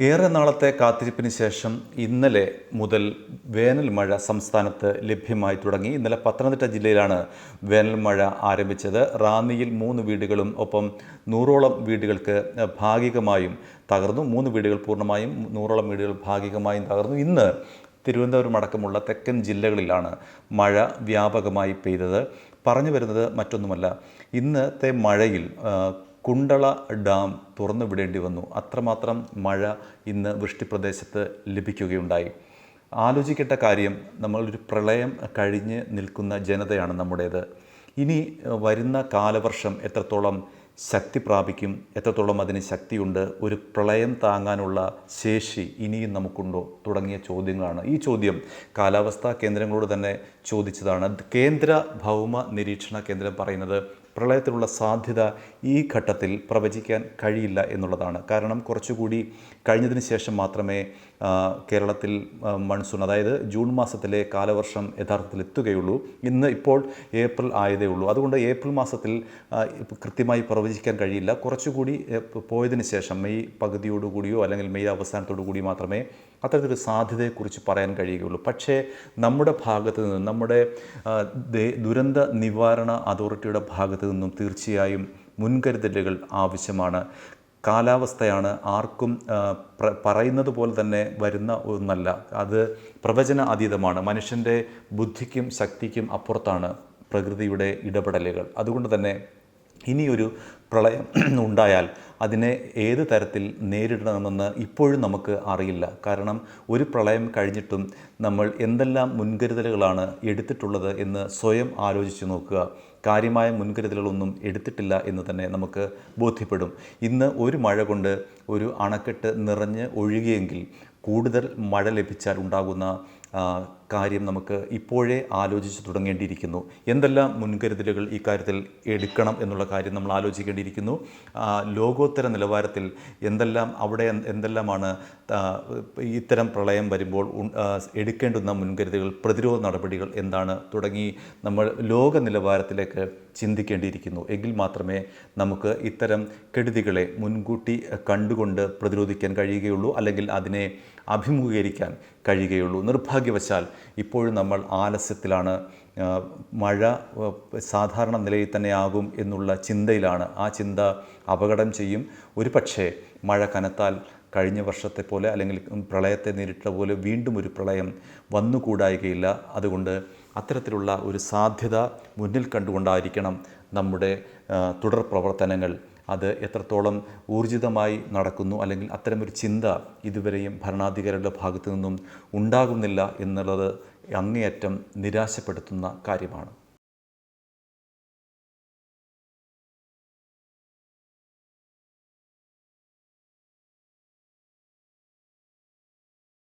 ഏറെ നാളത്തെ കാത്തിരിപ്പിന് ശേഷം ഇന്നലെ മുതൽ വേനൽ മഴ സംസ്ഥാനത്ത് ലഭ്യമായി തുടങ്ങി. ഇന്നലെ പത്തനംതിട്ട ജില്ലയിലാണ് വേനൽ മഴ ആരംഭിച്ചത്. റാന്നിയിൽ മൂന്ന് വീടുകളും ഒപ്പം നൂറോളം വീടുകൾക്ക് ഭാഗികമായും തകർന്നു. മൂന്ന് വീടുകൾ പൂർണമായും നൂറോളം വീടുകൾ ഭാഗികമായും തകർന്നു. ഇന്ന് തിരുവനന്തപുരം അടക്കമുള്ള തെക്കൻ ജില്ലകളിലാണ് മഴ വ്യാപകമായി പെയ്തത്. പറഞ്ഞു വരുന്നത് മറ്റൊന്നുമല്ല. ഇന്നത്തെ മഴയിൽ കുണ്ടള ഡാം തുറന്നു വിടേണ്ടി വന്നു. അത്രമാത്രം മഴ ഇന്ന് വൃഷ്ടിപ്രദേശത്ത് ലഭിക്കുകയുണ്ടായി. ആലോചിക്കേണ്ട കാര്യം നമ്മളൊരു പ്രളയം കഴിഞ്ഞ് നിൽക്കുന്ന ജനതയാണ് നമ്മുടേത്. ഇനി വരുന്ന കാലവർഷം എത്രത്തോളം ശക്തി പ്രാപിക്കും എത്രത്തോളം അതിന് ശക്തിയുണ്ട് ഒരു പ്രളയം താങ്ങാനുള്ള ശേഷി ഇനിയും നമുക്കുണ്ടോ തുടങ്ങിയ ചോദ്യങ്ങളാണ്. ഈ ചോദ്യം കാലാവസ്ഥാ കേന്ദ്രങ്ങളോട് തന്നെ ചോദിച്ചതാണ്. കേന്ദ്ര ഭൗമ നിരീക്ഷണ കേന്ദ്രം പറയുന്നത് പ്രളയത്തിനുള്ള സാധ്യത ഈ ഘട്ടത്തിൽ പ്രവചിക്കാൻ കഴിയില്ല എന്നുള്ളതാണ്. കാരണം കുറച്ചുകൂടി കഴിഞ്ഞതിന് ശേഷം മാത്രമേ കേരളത്തിൽ മൺസൂൺ അതായത് ജൂൺ മാസത്തിലെ കാലവർഷം യഥാർത്ഥത്തിൽ എത്തുകയുള്ളൂ. ഇന്ന് ഇപ്പോൾ ഏപ്രിൽ ആയതേ ഉള്ളൂ. അതുകൊണ്ട് ഏപ്രിൽ മാസത്തിൽ കൃത്യമായി പ്രവചിക്കാൻ കഴിയില്ല. കുറച്ചുകൂടി പോയതിന് ശേഷം മെയ് പകുതിയോടുകൂടിയോ അല്ലെങ്കിൽ മെയ് അവസാനത്തോടു കൂടി മാത്രമേ അത്തരത്തിലൊരു സാധ്യതയെക്കുറിച്ച് പറയാൻ കഴിയുകയുള്ളൂ. പക്ഷേ നമ്മുടെ ഭാഗത്ത് നിന്ന് നമ്മുടെ ദുരന്ത നിവാരണ അതോറിറ്റിയുടെ ഭാഗത്ത് നിന്നും തീർച്ചയായും മുൻകരുതലുകൾ ആവശ്യമാണ്. കാലാവസ്ഥയാണ് ആർക്കും പറയുന്നത് പോലെ തന്നെ വരുന്ന ഒന്നല്ല. അത് പ്രവചന അതീതമാണ്. മനുഷ്യന്റെ ബുദ്ധിക്കും ശക്തിക്കും അപ്പുറത്താണ് പ്രകൃതിയുടെ ഇടപെടലുകൾ. അതുകൊണ്ട് തന്നെ ഇനിയൊരു പ്രളയം ഉണ്ടായാൽ അതിനെ ഏത് തരത്തിൽ നേരിടണമെന്ന് ഇപ്പോഴും നമുക്ക് അറിയില്ല. കാരണം ഒരു പ്രളയം കഴിഞ്ഞിട്ടും നമ്മൾ എന്തെല്ലാം മുൻകരുതലുകളാണ് എടുത്തിട്ടുള്ളത് എന്ന് സ്വയം ആലോചിച്ച് നോക്കുക. കാര്യമായ മുൻകരുതലുകളൊന്നും എടുത്തിട്ടില്ല എന്ന് തന്നെ നമുക്ക് ബോധ്യപ്പെടും. ഇന്ന് ഒരു മഴ കൊണ്ട് ഒരു അണക്കെട്ട് നിറഞ്ഞ് ഒഴുകിയെങ്കിൽ കൂടുതൽ മഴ ലഭിച്ചാൽ ഉണ്ടാകുന്ന കാര്യം നമുക്ക് ഇപ്പോഴേ ആലോചിച്ച് തുടങ്ങേണ്ടിയിരിക്കുന്നു. എന്തെല്ലാം മുൻകരുതലുകൾ ഈ കാര്യത്തിൽ എടുക്കണം എന്നുള്ള കാര്യം നമ്മൾ ആലോചിക്കേണ്ടിയിരിക്കുന്നു. ലോകോത്തര നിലവാരത്തിൽ എന്തെല്ലാം അവിടെ എന്തെല്ലാമാണ് ഇത്തരം പ്രളയം വരുമ്പോൾ എടുക്കേണ്ടുന്ന മുൻകരുതലുകൾ പ്രതിരോധ നടപടികൾ എന്താണ് തുടങ്ങി നമ്മൾ ലോക നിലവാരത്തിലേക്ക് ചിന്തിക്കേണ്ടിയിരിക്കുന്നു. എങ്കിൽ മാത്രമേ നമുക്ക് ഇത്തരം കെടുതികളെ മുൻകൂട്ടി കണ്ടുകൊണ്ട് പ്രതിരോധിക്കാൻ കഴിയുകയുള്ളൂ അല്ലെങ്കിൽ അതിനെ അഭിമുഖീകരിക്കാൻ കഴിയുകയുള്ളൂ. നിർഭാഗ്യവശാൽ ഇപ്പോഴും നമ്മൾ ആലസ്യത്തിലാണ്. മഴ സാധാരണ നിലയിൽ തന്നെ ആകും എന്നുള്ള ചിന്തയിലാണ്. ആ ചിന്ത അപകടം ചെയ്യും. ഒരു പക്ഷേ മഴ കനത്താൽ കഴിഞ്ഞ വർഷത്തെ പോലെ അല്ലെങ്കിൽ പ്രളയത്തെ നേരിട്ട പോലെ വീണ്ടും ഒരു പ്രളയം വന്നുകൂടായികയില്ല. അതുകൊണ്ട് അത്തരത്തിലുള്ള ഒരു സാധ്യത മുന്നിൽ കണ്ടുകൊണ്ടായിരിക്കണം നമ്മുടെ തുടർ പ്രവർത്തനങ്ങൾ അത് എത്രത്തോളം ഊർജിതമായി നടക്കുന്നു അല്ലെങ്കിൽ അത്തരമൊരു ചിന്ത ഇതുവരെയും ഭരണാധികാരികളുടെ ഭാഗത്തു നിന്നും ഉണ്ടാകുന്നില്ല എന്നുള്ളത് അങ്ങേയറ്റം നിരാശപ്പെടുത്തുന്ന കാര്യമാണ്.